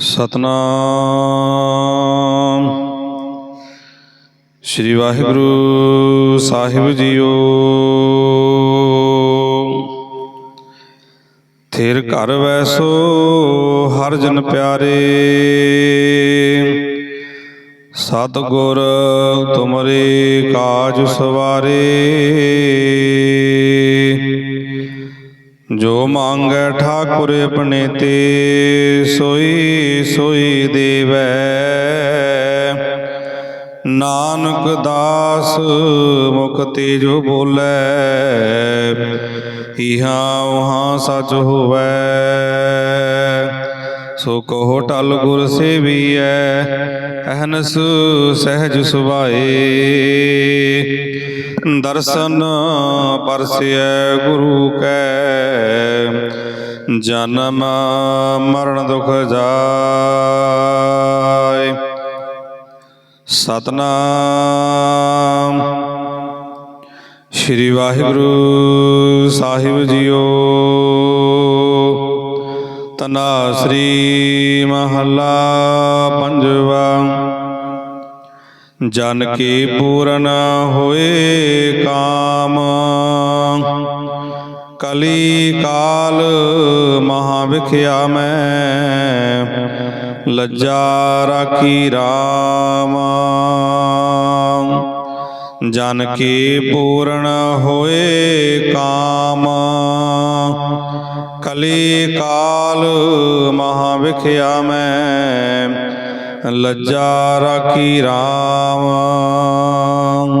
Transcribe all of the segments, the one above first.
ਸਤਨਾਮ। ਸ੍ਰੀ ਵਾਹਿਗੁਰੂ ਸਾਹਿਬ ਜੀਓ। ਥਿਰ ਘਰ ਵੈਸੋ ਹਰ ਜਨ ਪਿਆਰੇ। ਸਤ ਗੁਰ ਤੁਮਰੇ ਕਾਜ ਸਵਾਰੇ। ਜੋ ਮੰਗੈ ਠਾਕੁਰ ਆਪਣੇ ਤੇ ਸੋਈ ਸੋਈ ਦੇਵੈ। ਨਾਨਕ ਦਾਸ ਮੁਖ ਤੇ ਜੋ ਬੋਲੇ, ਇਹਾਂ ਉਹਾਂ ਸਚ ਹੋਵੈ। ਸੋ ਕਹੋ ਟਲ ਗੁਰ ਸੇਵੀਐ, ਅਹਨਸ ਸਹਿਜ ਸੁਭਾਏ। ਦਰਸ਼ਨ ਪਰਸਿਐ ਗੁਰੂ ਕੈ ਜਨਮ ਮਰਨ ਦੁਖ ਜਾਏ। ਸਤਨਾਮ। ਸ੍ਰੀ ਵਾਹਿਗੁਰੂ ਸਾਹਿਬ ਜੀਓ। ਤਨਾ ਸ੍ਰੀ ਮਹੱਲਾ ਪੰਜਵਾ। ਜਨ ਕੀ ਪੂਰਨ ਹੋਏ ਕਾਮ। ਕਲੀ ਕਾਲ ਮਹਾ ਵਿਖਿਆ ਮੈਂ ਲੱਜਾ ਰਾਖੀ RAM ਜਨ ਕੀ ਪੂਰਨ ਹੋਏ ਕਾਮ ਕਲੀ ਕਾਲ ਮਹਾ ਵਿਖਿਆ ਮੈਂ ਲੱਜਾ ਰਾਖੀ RAM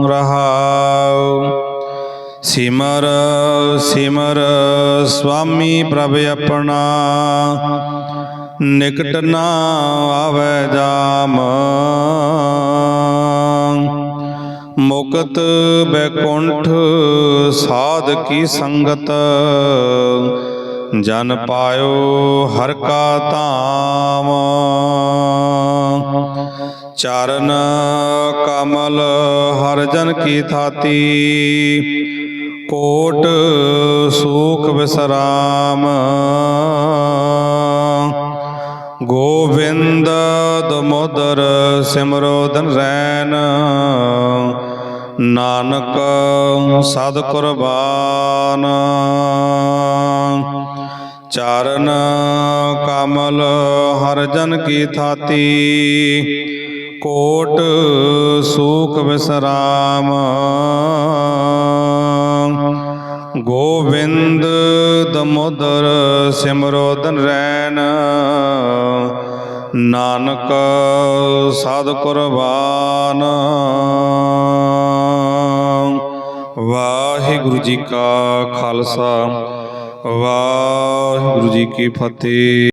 ਰਹਾਉ ਸਿਮਰ ਸਿਮਰ ਸੁਆਮੀ ਪ੍ਰਭ ਆਪਣਾ। ਨਿਕਟ ਨਾ ਆਵੇ ਜਾਮ। ਮੁਕਤ ਬੈਕੁੰਠ ਸਾਧ ਕੀ ਸੰਗਤ। ਜਨ ਪਾਇਓ ਹਰ ਕਾ ਧਾਮ। ਚਰਨ ਕਮਲ ਹਰ ਜਨ ਕੀ ਥਾਤੀ। ਕੋਟ ਸੁਖ ਵਿਸਰਾਮ ਗੋਵਿੰਦ ਦਮੋਦਰ ਸਿਮਰੋ ਦਨ ਰੈਨ ਨਾਨਕ ਸਦ ਕੁਰਬਾਨ। ਚਰਨ ਕਮਲ ਹਰ ਜਨ ਕੀ ਥਾਤੀ। ਕੋਟ ਸੁਖ ਵਿਸਰਾਮ ਗੋਵਿੰਦ ਦਮੋਦਰ ਸਿਮਰੋ ਦਨ ਰੈਨ ਨਾਨਕ ਸਦ ਕੁਰਬਾਨ। ਵਾਹਿਗੁਰੂ ਜੀ ਕਾ ਖਾਲਸਾ। ਵਾਹਿਗੁਰੂ ਜੀ ਕੀ ਫਤਿਹ।